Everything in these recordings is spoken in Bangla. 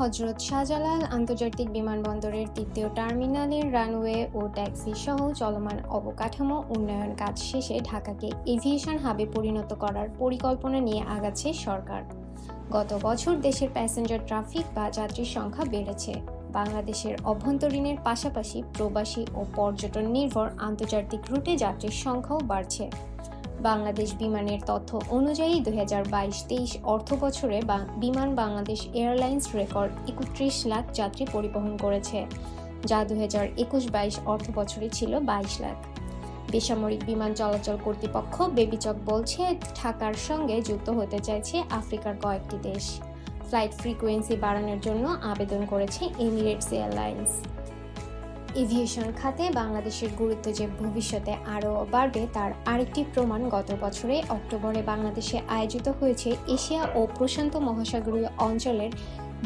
হজরত শাহজালাল আন্তর্জাতিক বিমানবন্দরের তৃতীয় টার্মিনালের রানওয়ে ও ট্যাক্সি সহ চলমান অবকাঠামো উন্নয়ন কাজ শেষে ঢাকাকে এভিয়েশন হাবে পরিণত করার পরিকল্পনা নিয়ে আগাচ্ছে সরকার। গত বছর দেশের প্যাসেঞ্জার ট্রাফিক বা যাত্রীর সংখ্যা বেড়েছে। বাংলাদেশের অভ্যন্তরীণের পাশাপাশি প্রবাসী ও পর্যটন নির্ভর আন্তর্জাতিক রুটে যাত্রীর সংখ্যাও বাড়ছে। বাংলাদেশ বিমানের তথ্য অনুযায়ী দুই হাজার বাইশ তেইশ অর্থ বছরে বিমান বাংলাদেশ এয়ারলাইন্স রেকর্ড একত্রিশ লাখ যাত্রী পরিবহন করেছে, যা দুই হাজার একুশ বাইশ অর্থ বছরে ছিল বাইশ লাখ। বেসামরিক বিমান চলাচল কর্তৃপক্ষ বেবিচক বলছে, ঢাকার সঙ্গে যুক্ত হতে চাইছে আফ্রিকার কয়েকটি দেশ। ফ্লাইট ফ্রিকোয়েন্সি বাড়ানোর জন্য আবেদন করেছে এমিরেটস এয়ারলাইন্স। এভিয়েশন খাতে বাংলাদেশের গুরুত্ব যে ভবিষ্যতে আরও বাড়বে, তার আরেকটি প্রমাণ গত বছরে অক্টোবরে বাংলাদেশে আয়োজিত হয়েছে এশিয়া ও প্রশান্ত মহাসাগরীয় অঞ্চলের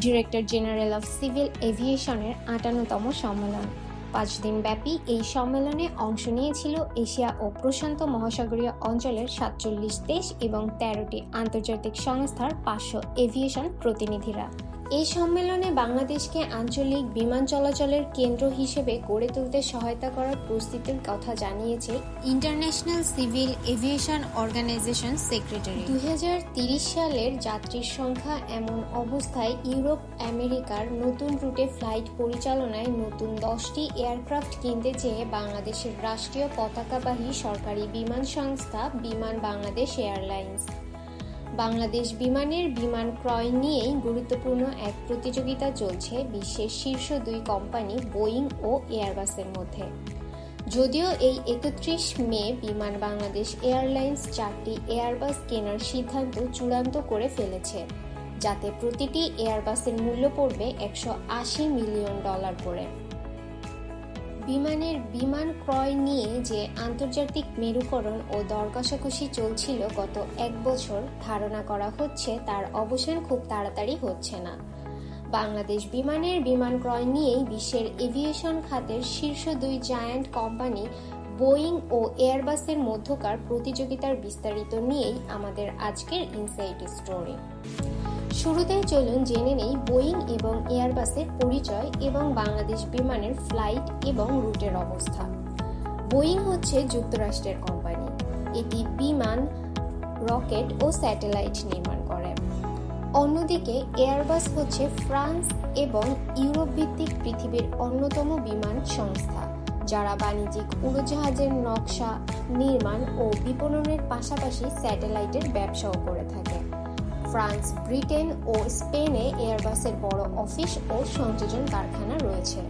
ডিরেক্টর জেনারেল অফ সিভিল এভিয়েশনের আটান্নতম সম্মেলন। পাঁচ দিন ব্যাপী এই সম্মেলনে অংশ নিয়েছিল এশিয়া ও প্রশান্ত মহাসাগরীয় অঞ্চলের সাতচল্লিশ দেশ এবং তেরোটি আন্তর্জাতিক সংস্থার পাঁচশো এভিয়েশন প্রতিনিধিরা। এই সম্মেলনে বাংলাদেশকে আঞ্চলিক বিমান চলাচলের কেন্দ্র হিসেবে গড়ে তুলতে সহায়তা করার প্রস্তুতির কথা জানিয়েছে international civil aviation organisation secretary. দুই সালের যাত্রীর সংখ্যা এমন অবস্থায় ইউরোপ, আমেরিকার নতুন রুটে ফ্লাইট পরিচালনায় নতুন দশটি এয়ারক্রাফট কিনতে চেয়ে বাংলাদেশের রাষ্ট্রীয় পতাকাবাহী সরকারি বিমান সংস্থা বিমান বাংলাদেশ এয়ারলাইন্স। বাংলাদেশ বিমানের বিমান ক্রয় নিয়েই গুরুত্বপূর্ণ এক প্রতিযোগিতা চলছে বিশ্বের শীর্ষ দুই কোম্পানি বোয়িং ও এয়ারবাসের মধ্যে। যদিও এই একত্রিশ মে বিমান বাংলাদেশ এয়ারলাইন্স চারটি এয়ারবাস কেনার সিদ্ধান্ত চূড়ান্ত করে ফেলেছে, যাতে প্রতিটি এয়ারবাসের মূল্য পড়বে একশো আশি মিলিয়ন ডলার করে। বিমানের বিমান ক্রয় নিয়ে যে আন্তর্জাতিক মেরুকরণ ও দর কষাকষি চলছিল গত এক বছর, ধারণা করা হচ্ছে তার অবসান খুব তাড়াতাড়ি হচ্ছে না। বাংলাদেশ বিমানের বিমান ক্রয় নিয়েই বিশ্বের এভিয়েশন খাতের শীর্ষ দুই জায়ান্ট কোম্পানি বোয়িং ও এয়ারবাসের মধ্যকার প্রতিযোগিতার বিস্তারিত নিয়েই আমাদের আজকের ইনসাইট স্টোরি। শুরুতেই চলুন জেনে নেই বোয়িং এবং এয়ারবাসের পরিচয় এবং বাংলাদেশ বিমানের ফ্লাইট এবং রুটের অবস্থা। বোয়িং হচ্ছে যুক্তরাষ্ট্রের কোম্পানি। এটি বিমান, রকেট ও স্যাটেলাইট নির্মাণ করে। অন্যদিকে এয়ারবাস হচ্ছে ফ্রান্স এবং ইউরোপ ভিত্তিক পৃথিবীর অন্যতম বিমান সংস্থা, যারা বাণিজ্যিক উড়োজাহাজের নকশা, নির্মাণ ও বিপণনের পাশাপাশি স্যাটেলাইটের ব্যবসাও করে থাকে। ফ্রান্স, ব্রিটেন ও স্পেনে এয়ারবাসের বড় অফিস ও সংযোজন কারখানা রয়েছে।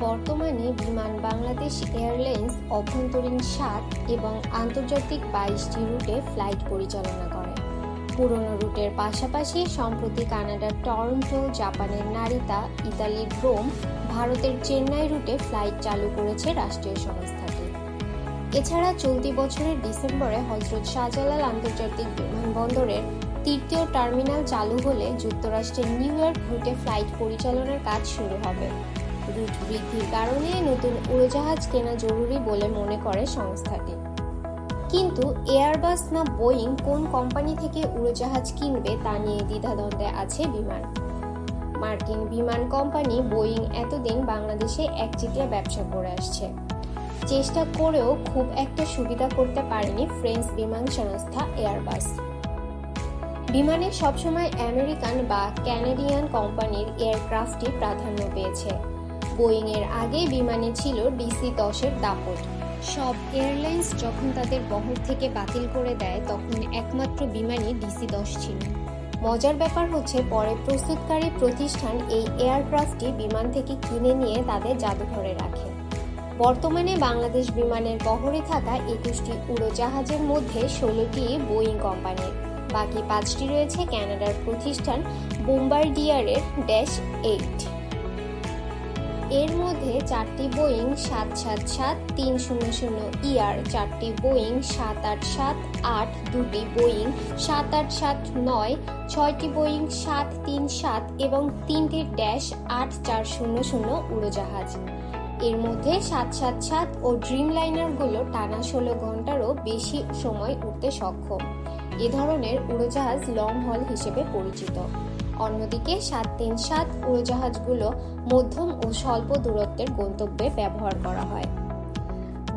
বর্তমানে বিমান বাংলাদেশ এয়ারলাইন্স অভ্যন্তরীণ সাত এবং আন্তর্জাতিক বাইশটি রুটে ফ্লাইট পরিচালনা করে। পুরনো রুটের পাশাপাশি সম্প্রতি কানাডার টরন্টো, জাপানের নারিতা, ইতালির রোম, ভারতের চেন্নাই রুটে ফ্লাইট চালু করেছে রাষ্ট্রীয় সংস্থাটি এছাড়া চলতি বছরের ডিসেম্বরে হজরত শাহজালাল আন্তর্জাতিক বিমানবন্দরের তৃতীয় টার্মিনাল চালু হলে যুক্তরাষ্ট্রের নিউ ইয়র্ক রুটে ফ্লাইট পরিচালনার কাজ শুরু হবে। রুট বৃদ্ধির কারণে নতুন উড়োজাহাজ কেনা জরুরি বলে মনে করে সংস্থাটি। কিন্তু এয়ারবাস না বোয়িং কোন কোম্পানি থেকে উড়োজাহাজ কিনবে তা নিয়ে দ্বিধাদ্বন্দ্বে আছে বিমান। মার্কিন বিমান কোম্পানি বোয়িং এতদিন বাংলাদেশে একচেটিয়া ব্যবসা করে আসছে। চেষ্টা করেও খুব একটা সুবিধা করতে পারেনি ফ্রেঞ্চ বিমান সংস্থা এয়ারবাস। বিমানে সবসময় আমেরিকান বা ক্যানাডিয়ান কোম্পানির এয়ারক্রাফটই প্রাধান্য পেয়েছে। বোয়িং এর আগে বিমানে ছিল ডিসি দশের দাপট। সব এয়ারলাইন্স যখন তাদের বহর থেকে বাতিল করে দেয়, তখন একমাত্র বিমানই ডিসি দশ ছিল। মজার ব্যাপার হচ্ছে, পরে প্রস্তুতকারী প্রতিষ্ঠান এই এয়ারক্রাফটটি বিমান থেকে কিনে নিয়ে তাদের জাদুঘরে রাখে। বর্তমানে বাংলাদেশ বিমানের বহরে থাকা একুশটি উড়োজাহাজের মধ্যে ষোলোটি বোয়িং কোম্পানির। বাকি পাঁচটি রয়েছে ক্যানাডার প্রতিষ্ঠান বোম্বার্ডিয়ারের ড্যাশ এইট। এর মধ্যে চারটি বোয়িং সাত সাত সাত তিন শূন্য শূন্য ইয়ার চারটি বোয়িং সাত আট সাত আট দুটি বোয়িং সাত আট সাত নয়, ছয়টি বোয়িং সাত তিন সাত এবং তিনটি ড্যাশ আট চার শূন্য শূন্য উড়োজাহাজ। এর মধ্যে সাত সাত সাত ও ড্রিম লাইনারগুলো টানা ষোলো ঘন্টারও বেশি সময় উঠতে সক্ষম। এ ধরনের উড়োজাহাজ লং হল হিসেবে পরিচিত। অন্যদিকে সাত তিন সাত উড়োজাহাজগুলো মধ্যম ও স্বল্প দূরত্বের গন্তব্যে ব্যবহার করা হয়।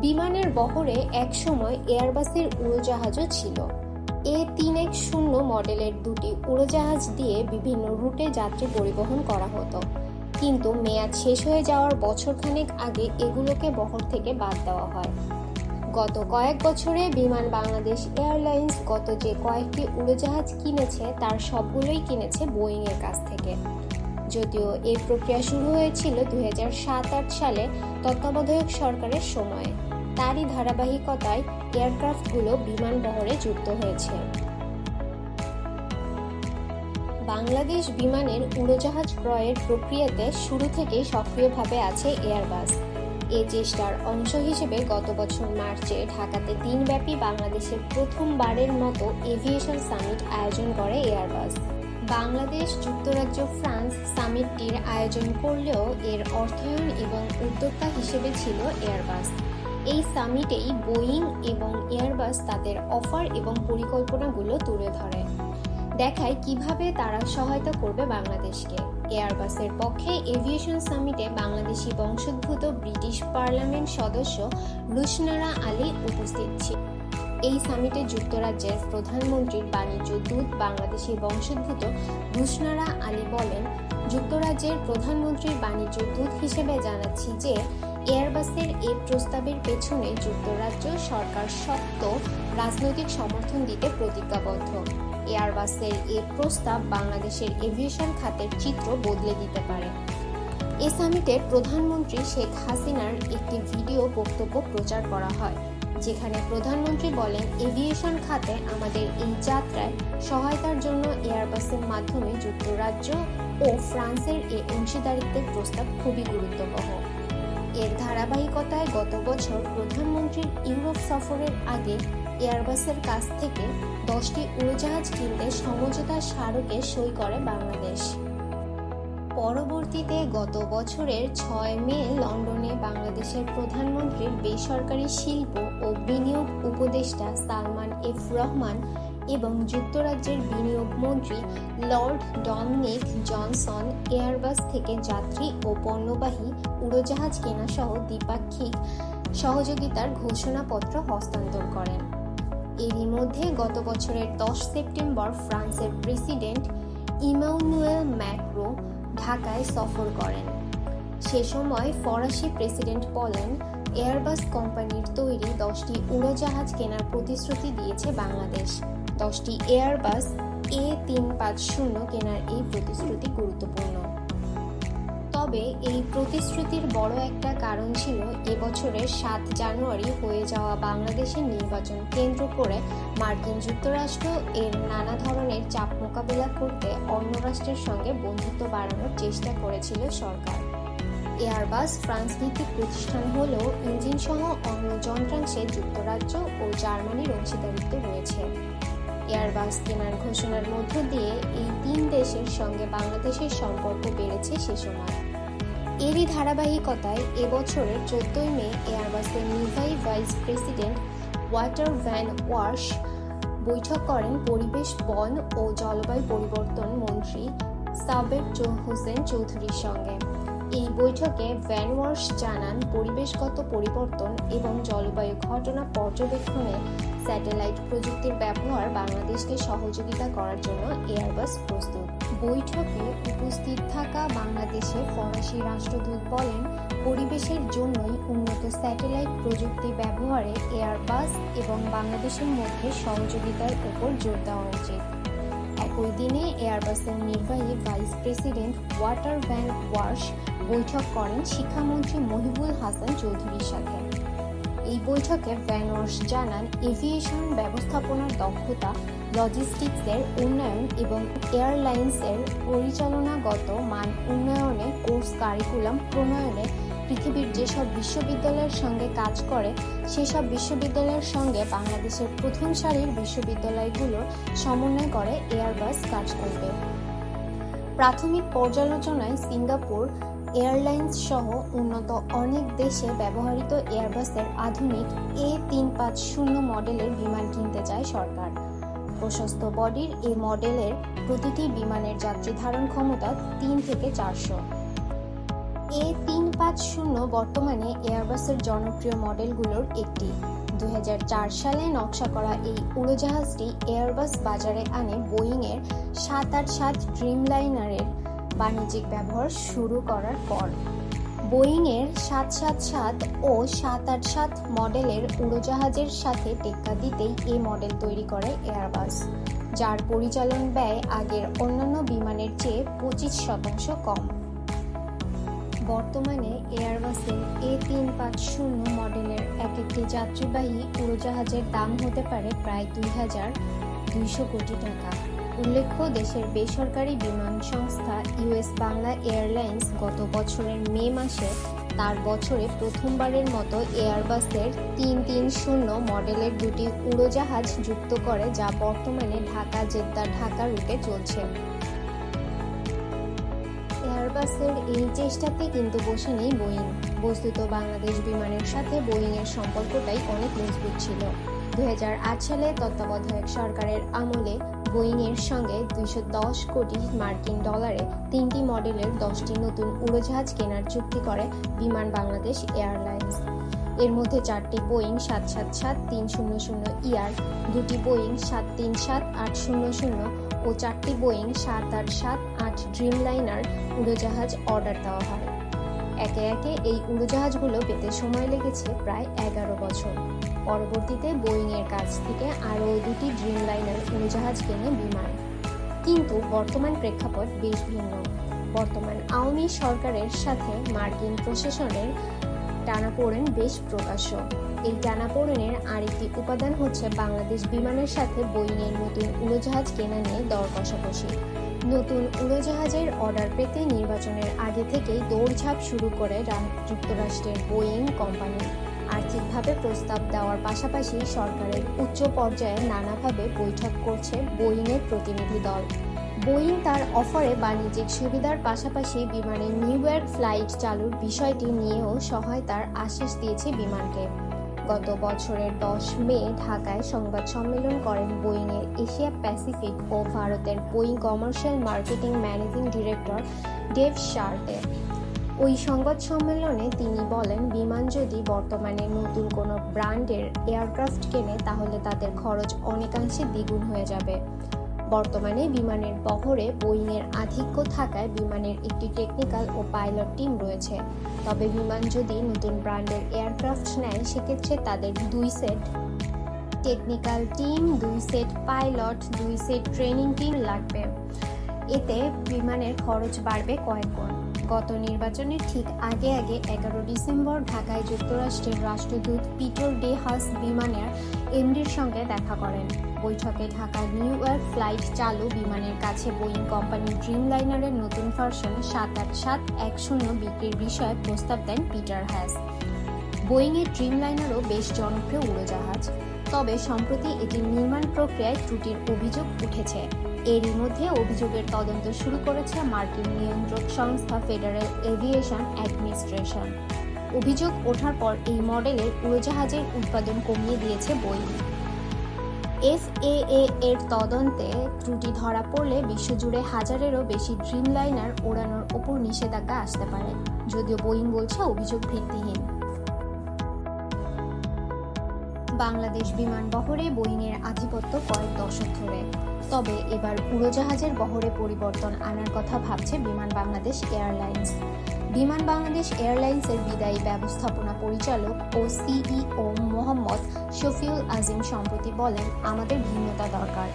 বিমানের বহরে একসময় এয়ারবাসের উড়োজাহাজও ছিল। এ তিন এক শূন্য মডেলের দুটি উড়োজাহাজ দিয়ে বিভিন্ন রুটে যাত্রী পরিবহন করা হতো। কিন্তু মেয়াদ শেষ হয়ে যাওয়ার বছরখানেক আগে এগুলোকে বহর থেকে বাদ দেওয়া হয়। গত কয়েক বছরে বিমান বাংলাদেশ এয়ারলাইন্স গত যে কয়েকটি উড়োজাহাজ কিনেছে, তার সবগুলোই কিনেছে বোয়িং এর কাছ থেকে। যদিও এই প্রক্রিয়া শুরু হয়েছিল দুই সাত আট সালে তত্ত্বাবধায়ক সরকারের সময়ে। তারই ধারাবাহিকতায় এয়ারক্রাফটগুলো বিমান বহরে যুক্ত হয়েছে। বাংলাদেশ বিমানের উড়োজাহাজ ক্রয়ের প্রক্রিয়াতে শুরু থেকেই সক্রিয়ভাবে আছে এয়ারবাস। এ চেষ্টার অংশ হিসেবে গত বছর মার্চে ঢাকাতে দিনব্যাপী বাংলাদেশের প্রথমবারের মতো এভিয়েশন সামিট আয়োজন করে এয়ারবাস। বাংলাদেশ যুক্তরাজ্য ফ্রান্স সামিটটির আয়োজন করলেও এর অর্থায়ন এবং উদ্যোক্তা হিসেবে ছিল এয়ারবাস। এই সামিটেই বোয়িং এবং এয়ারবাস তাদের অফার এবং পরিকল্পনাগুলো তুলে ধরে। দেখায় কীভাবে তারা সহায়তা করবে বাংলাদেশকে। এয়ারবাসের পক্ষে এভিয়েশন সামিটে বাংলাদেশি বংশোদ্ভূত ব্রিটিশ পার্লামেন্ট সদস্য রুশনারা আলী উপস্থিত ছিল। এই সামিটে যুক্তরাজ্যের প্রধানমন্ত্রীর বাণিজ্য দূত বাংলাদেশি বংশোদ্ভূত রুশনারা আলী বলেন, যুক্তরাজ্যের প্রধানমন্ত্রীর বাণিজ্য দূত হিসেবে জানাচ্ছি যে, এয়ারবাসের এই প্রস্তাবের পেছনে যুক্তরাজ্য সরকার শক্ত রাজনৈতিক সমর্থন দিতে প্রতিজ্ঞাবদ্ধ। এয়ারবাসের এই প্রস্তাব বাংলাদেশের এভিয়েশন খাতের চিত্র বদলে দিতে পারে। এ সামিটে প্রধানমন্ত্রী শেখ হাসিনার একটি ভিডিও বক্তব্য প্রচার করা হয়, যেখানে প্রধানমন্ত্রী বলেন, এভিয়েশন খাতে আমাদের এই যাত্রায় সহায়তার জন্য এয়ারবাসের মাধ্যমে যুক্তরাজ্য ও ফ্রান্সের এই অংশীদারিত্বের প্রস্তাব খুবই গুরুত্ববহ। এর ধারাবাহিকতায় গত বছর প্রধানমন্ত্রীর ইউরোপ সফরের আগে এয়ারবাসের কাছ থেকে দশটি উড়োজাহাজ কিনতে সমঝোতা স্মারকে সই করে বাংলাদেশ। পরবর্তীতে গত বছরের ছয় মে লন্ডনে বাংলাদেশের প্রধানমন্ত্রীর বেসরকারি শিল্প ও বিনিয়োগ উপদেষ্টা সালমান এফ রহমান এবং যুক্তরাজ্যের বিনিয়োগ মন্ত্রী লর্ড ডমিনিক জনসন এয়ারবাস থেকে যাত্রী ও পণ্যবাহী উড়োজাহাজ কেনাসহ দ্বিপাক্ষিক সহযোগিতার ঘোষণাপত্র হস্তান্তর করেন। এরই মধ্যে গত বছরের দশ সেপ্টেম্বর ফ্রান্সের প্রেসিডেন্ট ইমানুয়েল ম্যাক্রো ঢাকায় সফর করেন। সে সময় ফরাসি প্রেসিডেন্ট বলেন এয়ারবাস কোম্পানির তৈরি দশটি উড়োজাহাজ কেনার প্রতিশ্রুতি দিয়েছে বাংলাদেশ। দশটি এয়ারবাস এ তিন পাঁচ শূন্য কেনার এই প্রতিশ্রুতি গুরুত্বপূর্ণ। তবে এই প্রতিশ্রুতির বড় একটা কারণ ছিল এবছরের সাত জানুয়ারি হয়ে যাওয়া বাংলাদেশের নির্বাচন কেন্দ্র করে মার্কিন যুক্তরাষ্ট্র এর নানা ধরনের চাপ মোকাবেলা করতে অন্য রাষ্ট্রের সঙ্গে বন্ধুত্ব বাড়ানোর চেষ্টা করেছিল সরকার। এয়ারবাস ফ্রান্স ভিত্তিক প্রতিষ্ঠান হলেও ইঞ্জিন সহ অন্য যন্ত্রাংশে যুক্তরাজ্য ও জার্মানির অংশীদারিত্ব রয়েছে। এয়ারবাস কেনার ঘোষণার মধ্য দিয়ে এই তিন দেশের সঙ্গে বাংলাদেশের সম্পর্ক বেড়েছে সে সময়। এরই ধারাবাহিকতায় এবছরের চোদ্দই মে এয়ারবাসের নির্বাহী vice president Wouter van Wersch বৈঠক করেন পরিবেশ, বন ও জলবায়ু পরিবর্তন মন্ত্রী সাবের হোসেন চৌধুরীর সঙ্গে। এই বৈঠকে ভ্যান ওয়ার্শ জানান, পরিবেশগত পরিবর্তন এবং জলবায়ু ঘটনা পর্যবেক্ষণে স্যাটেলাইট প্রযুক্তির ব্যবহার বাংলাদেশকে সহযোগিতা করার জন্য এয়ারবাস প্রস্তুত। বৈঠকে উপস্থিত থাকা বাংলাদেশে ফরাসি রাষ্ট্রদূত বলেন, পরিবেশের জন্যই উন্নত স্যাটেলাইট প্রযুক্তি ব্যবহারে এয়ারবাস এবং বাংলাদেশের মধ্যে সহযোগিতার উপর জোর দেওয়া উচিত। একই দিনে এয়ারবাসের নির্বাহী vice president Wouter van Wersch বৈঠক করেন শিক্ষামন্ত্রী মহিবুল হাসান চৌধুরীর সাথে। এই বৈঠকে ভ্যানওয়ার্স জানান এভিয়েশন ব্যবস্থাপনার দক্ষতা, লজিস্টিক্সের উন্নয়ন এবং এয়ারলাইন্সের পরিচালনাগত মান উন্নয়নে কোর্স কারিকুলাম প্রণয়নে পৃথিবীর যেসব বিশ্ববিদ্যালয়ের সঙ্গে কাজ করে, সেসব বিশ্ববিদ্যালয়ের সঙ্গে বাংলাদেশের প্রথম সারির বিশ্ববিদ্যালয়গুলো সমন্বয় করে এয়ারবাস কাজ করবে। প্রাথমিক পর্যালোচনায় সিঙ্গাপুর এয়ারলাইন্স সহ উন্নত অনেক দেশে ব্যবহৃত এয়ারবাসের আধুনিক এ তিন পাঁচ শূন্য মডেলের বিমান কিনতে চায় সরকার। প্রশস্ত বডির এ মডেলের প্রতিটি বিমানের যাত্রী ধারণ ক্ষমতা তিন থেকে চারশো। এ তিন পাঁচ শূন্য বর্তমানে এয়ারবাসের জনপ্রিয় মডেলগুলোর একটি। দু হাজার চার সালে নকশা করা এই উড়োজাহাজটি এয়ারবাস বাজারে আনে বোয়িংয়ের সাত আট সাত ড্রিমলাইনারের বাণিজ্যিক ব্যবহার শুরু করার পর। বোয়িংয়ের সাত সাত সাত ও সাত আট সাত মডেলের উড়োজাহাজের সাথে টেক্কা দিতেই এই মডেল তৈরি করে এয়ারবাস যার পরিচালন ব্যয় আগের অন্যান্য বিমানের চেয়ে পঁচিশ শতাংশ কম। বর্তমানে এয়ারবাসের এ তিন পাঁচ শূন্য মডেলের এক একটি যাত্রীবাহী উড়োজাহাজের দাম হতে পারে প্রায় দুই হাজার দুইশো কোটি টাকা। উল্লেখ্য, দেশের বেসরকারি বিমান সংস্থা ইউএস বাংলা এয়ারলাইন্স গত বছরের মে মাসে তার বছরে প্রথমবারের মতো এয়ারবাসের তিন তিন শূন্য মডেলের দুটি উড়োজাহাজ যুক্ত করে, যা বর্তমানে ঢাকা জেদ্দা ঢাকা রুটে চলছে। এয়ারবাসের এই চেষ্টাতে কিন্তু বসে নেই বোয়িং। বস্তুত বাংলাদেশ বিমানের সাথে বোয়িংয়ের সম্পর্কটাই অনেক মজবুত ছিল। দু হাজার আট সালে তত্ত্বাবধায়ক সরকারের আমলে বোয়িংয়ের সঙ্গে দুইশো দশ কোটি মার্কিন ডলারে তিনটি মডেলের দশটি নতুন উড়োজাহাজ কেনার চুক্তি করে বিমান বাংলাদেশ এয়ারলাইন্স। এর মধ্যে চারটি বোয়িং সাত সাত সাত তিন শূন্য শূন্য ইয়ার, দুটি বোয়িং সাত তিন সাত আট শূন্য শূন্য ও চারটি বোয়িং সাত আট সাত আট ড্রিমলাইনার উড়োজাহাজ অর্ডার দেওয়া হয়। একে একে এই উড়োজাহাজগুলো পেতে সময় লেগেছে প্রায় এগারো বছর। পরবর্তীতে বোয়িংয়ের কাছ থেকে আরও দুটি ড্রিমলাইনার উড়োজাহাজ কেনে বিমান। কিন্তু বর্তমান প্রেক্ষাপট বেশ ভিন্ন। বর্তমান আওয়ামী সরকারের সাথে মার্কিন প্রশাসনের টানাপোড়েন বেশ প্রকাশ্য। এই টানাপোড়েনের আরেকটি উপাদান হচ্ছে বাংলাদেশ বিমানের সাথে বোয়িংয়ের নতুন উড়োজাহাজ কেনা নিয়ে দর কষাকষি নতুন উড়োজাহাজের অর্ডার পেতে নির্বাচনের আগে থেকেই দৌড়ঝাঁপ শুরু করে যুক্তরাষ্ট্রের বোয়িং কোম্পানি। আর্থিকভাবে প্রস্তাব দেওয়ার পাশাপাশি সরকারের উচ্চ পর্যায়ে নানাভাবে বৈঠক করছে বোয়িংয়ের প্রতিনিধি দল। বোয়িং তার অফারে বাণিজ্যিক সুবিধার পাশাপাশি বিমানের নিউ ফ্লাইট চালুর বিষয়টি নিয়েও সহায়তার আশ্বাস দিয়েছে বিমানকে। গত বছরের দশ মে ঢাকায় সংবাদ সম্মেলন করেন বোয়িংয়ের এশিয়া প্যাসিফিক ও ভারতের Boeing commercial marketing managing director Dave Schulte. ওই সংবাদ সম্মেলনে তিনি বলেন, বিমান যদি বর্তমানে নতুন কোনো ব্র্যান্ডের এয়ারক্রাফট কেনে, তাহলে তাদের খরচ অনেকাংশে দ্বিগুণ হয়ে যাবে। বর্তমানে বিমানের বহরে বোয়িংয়ের আধিক্য থাকায় বিমানের একটি টেকনিক্যাল ও পাইলট টিম রয়েছে। তবে বিমান যদি নতুন ব্র্যান্ডের এয়ারক্রাফট নেয়, সেক্ষেত্রে তাদের দুই সেট টেকনিক্যাল টিম দুই সেট পাইলট দুই সেট ট্রেনিং টিম লাগবে। এতে বিমানের খরচ বাড়বে কয়েক গুণ। গত নির্বাচনের ঠিক আগে আগে এগারো ডিসেম্বর ঢাকায় যুক্তরাষ্ট্রের রাষ্ট্রদূত পিটার ডে হাস বিমানের এমডির সঙ্গে দেখা করেন। বৈঠকে ঢাকা নিউ ইয়র্ক ফ্লাইট চালু, বিমানের কাছে বোয়িং কোম্পানি ড্রিমলাইনারের নতুন ভার্সন সাত আট সাত এক শূন্য বিক্রির বিষয়ে প্রস্তাব দেন পিটার হ্যাস। বোয়িংয়ের ড্রিমলাইনারও বেশ জনপ্রিয় উড়োজাহাজ, তবে সম্প্রতি এটির নির্মাণ প্রক্রিয়ায় ত্রুটির অভিযোগ উঠেছে। এরই মধ্যে অভিযোগের তদন্ত শুরু করেছে মার্কিন নিয়ন্ত্রক সংস্থা ফেডারেল এভিয়েশন অ্যাডমিনিস্ট্রেশন। অভিযোগ ওঠার পর এই মডেলের উড়োজাহাজের উৎপাদন কমিয়ে দিয়েছে বোয়িং। এফএএ এর তদন্তে ত্রুটি ধরা পড়লে বিশ্বজুড়ে হাজারেরও বেশি ড্রিমলাইনার ওড়ানোর ওপর নিষেধাজ্ঞা আসতে পারে, যদিও বোয়িং বলছে অভিযোগ ভিত্তিহীন। বাংলাদেশ বিমান বহরে বোয়িংয়ের আধিপত্য কয়েক দশক ধরে। তবে এবার উড়োজাহাজের বহরে পরিবর্তন আনার কথা ভাবছে বিমান বাংলাদেশ এয়ারলাইন্স। বিমান বাংলাদেশ এয়ারলাইন্সের বিদায়ী ব্যবস্থাপনা পরিচালক ও সিইও মোহাম্মদ শফিউল আজিম সম্প্রতি বলেন, আমাদের ভিন্নতা দরকার।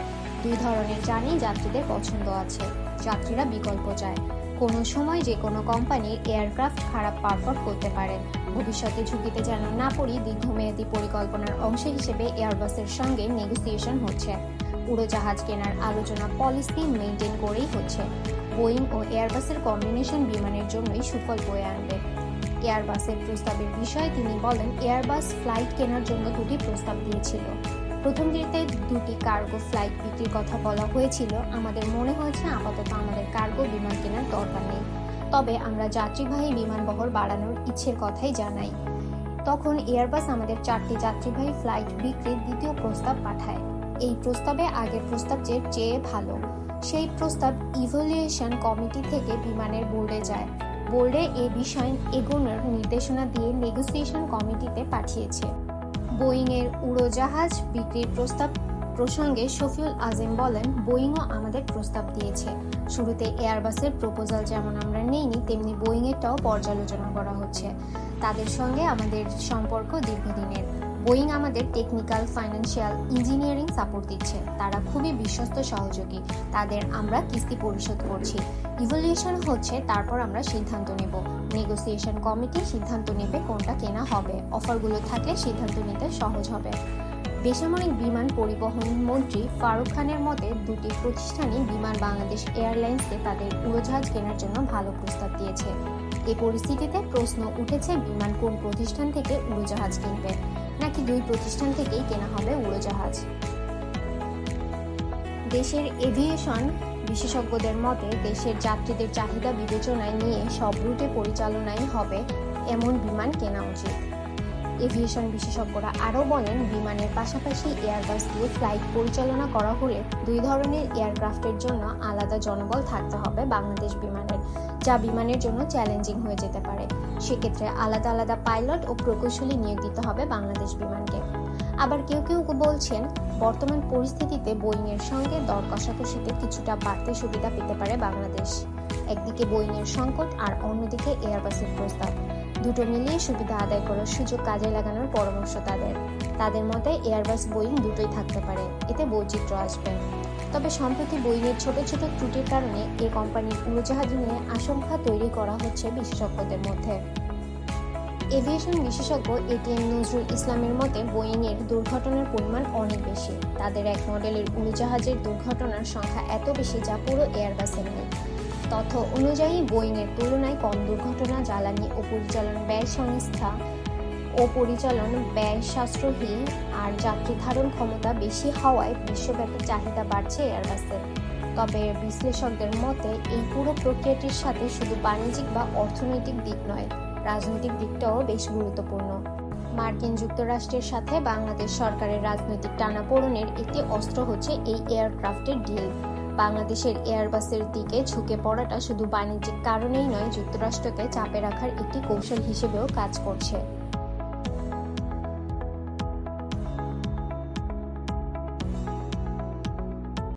দুই ধরনের জানি যাত্রীদের পছন্দ আছে। যাত্রীরা বিকল্প চায়। কোনো সময় যে কোনো কোম্পানির এয়ারক্রাফট খারাপ পারফর্ম করতে পারে। ভবিষ্যতে ঝুঁকিতে যেন না পড়ি দীর্ঘমেয়াদী পরিকল্পনার অংশ হিসেবে এয়ারবাসের সঙ্গে নেগোসিয়েশন হচ্ছে। উড়োজাহাজ কেনার আলোচনা পলিসি মেনটেন করেই হচ্ছে। বোয়িং ও এয়ারবাসের কম্বিনেশন বিমানের জন্যই সুফল বয়ে আনবে। এয়ারবাসের প্রস্তাবের বিষয়ে তিনি বলেন এয়ারবাস ফ্লাইট কেনার জন্য দুটি প্রস্তাব দিয়েছিল। প্রথম দিকে দুটি কার্গো ফ্লাইট বিক্রির কথা বলা হয়েছিল। আমাদের মনে হয়েছে আপাতত আমাদের কার্গো বিমান কেনার দরকার নেই। তবে আমরা যাত্রীবাহী বিমান বহর বাড়ানোর ইচ্ছের কথাই জানাই। তখন এয়ারবাস আমাদের চারটি যাত্রীবাহী ফ্লাইট বিক্রির দ্বিতীয় প্রস্তাব পাঠায়। এই প্রস্তাবে আগের প্রস্তাব চেয়ে চেয়ে ভালো, সেই প্রস্তাব ইভ্যালুয়েশন কমিটি থেকে বিমানের বোর্ডে যায়। বোর্ডে এ বিষয় এগোনোর নির্দেশনা দিয়ে নেগোসিয়েশন কমিটিতে পাঠিয়েছে। বোয়িংয়ের উড়োজাহাজ বিক্রির প্রস্তাব প্রসঙ্গে শফিউল আজম বলেন, বোয়িংও আমাদের প্রস্তাব দিয়েছে। শুরুতে এয়ারবাসের প্রপোজাল যেমন আমরা নেইনি, তেমনি বোয়িংয়েরটাও পর্যালোচনা করা হচ্ছে। তাদের সঙ্গে আমাদের সম্পর্ক দীর্ঘদিনের। বোয়িং আমাদের টেকনিক্যাল ফাইন্যান্সিয়াল ইঞ্জিনিয়ারিং সাপোর্ট দিচ্ছে। তারা খুবই বিশ্বস্ত সহযোগী। তাদের আমরা কিস্তি পরিশোধ করছি। ইভলিউশন হচ্ছে, তারপর আমরা সিদ্ধান্ত নেব। নেগোসিয়েশন কমিটি সিদ্ধান্ত নেবে কোনটা কেনা হবে। অফারগুলো থাকলে সিদ্ধান্ত নিতে সহজ হবে। বেসামরিক বিমান পরিবহন মন্ত্রী ফারুক খানের মতে, দুটি প্রতিষ্ঠানই বিমান বাংলাদেশ এয়ারলাইন্সকে তাদের উড়োজাহাজ কেনার জন্য ভালো প্রস্তাব দিয়েছে। এই পরিস্থিতিতে প্রশ্ন উঠেছে বিমান কোন প্রতিষ্ঠান থেকে উড়োজাহাজ কিনবে। নাকি দুই প্রতিষ্ঠান থেকেই কেনা হবে উড়োজাহাজ? দেশের এভিয়েশন বিশেষজ্ঞদের মতে, দেশের যাত্রীদের চাহিদা বিবেচনায় নিয়ে সব রুটে পরিচালনাই হবে এমন বিমান কেনা উচিত। এভিয়েশন বিশেষজ্ঞরা আরও বলেন, বিমানের পাশাপাশি এয়ারবাস দিয়ে ফ্লাইট পরিচালনা করা হলে দুই ধরনের এয়ারক্রাফটের জন্য আলাদা জনবল থাকতে হবে বাংলাদেশ বিমানের। যা বিমানের জন্য চ্যালেঞ্জিং হয়ে যেতে পারে। সেক্ষেত্রে আলাদা আলাদা পাইলট ও প্রকৌশলী নিয়োগ দিতে হবে বাংলাদেশ বিমানকে। আবার কেউ কেউ বলছেন, বর্তমান পরিস্থিতিতে বোয়িংয়ের সঙ্গে দর কষাকষিতে কিছুটা বাড়তি সুবিধা পেতে পারে বাংলাদেশ। একদিকে বোয়িংয়ের সংকট আর অন্যদিকে এয়ারবাসের প্রস্তাব। দুটো মিলিয়ে সুবিধা আদায় করার সুযোগ কাজে লাগানোর পরামর্শ তাদের। তাদের মতে এয়ারবাস বোয়িং দুটোই থাকতে পারে। এতে বৈচিত্র্য আসবে। তবে সম্প্রতি বোয়িংয়ের ছোট ছোট ত্রুটির কারণে এই কোম্পানির উড়োজাহাজ নিয়ে আশঙ্কা তৈরি করা হচ্ছে বিশেষজ্ঞদের মধ্যে। এভিয়েশন বিশেষজ্ঞ এটিএম নজরুল ইসলামের মতে বোয়িংয়ের দুর্ঘটনার পরিমাণ অনেক বেশি। তাদের এক মডেলের উড়োজাহাজের দুর্ঘটনার সংখ্যা এত বেশি যা পুরো এয়ারবাসের নেই তথ্য অনুযায়ী বোয়িংয়ের তুলনায় কম দুর্ঘটনা, জ্বালানি ও পরিচালন ব্যয় সংস্থা ও পরিচালন ব্যয় সাশ্রয়ী আর যাত্রী ধারণ ক্ষমতা বেশি হওয়ায় বিশ্বব্যাপী চাহিদা বাড়ছে এয়ারবাসের। তবে বিশ্লেষকদের মতে, এই পুরো প্রক্রিয়াটির সাথে শুধু বাণিজ্যিক বা অর্থনৈতিক দিক নয়, রাজনৈতিক দিকটাও বেশ গুরুত্বপূর্ণ। মার্কিন যুক্তরাষ্ট্রের সাথে বাংলাদেশ সরকারের রাজনৈতিক টানাপোড়নের একটি অস্ত্র হচ্ছে এই এয়ারক্রাফটের ডিল। বাংলাদেশের এয়ারবাসের দিকে ঝুঁকে পড়াটা শুধু বাণিজ্যিক কারণেই নয়, যুক্তরাষ্ট্রকে চাপে রাখার একটি কৌশল হিসেবেও কাজ করছে।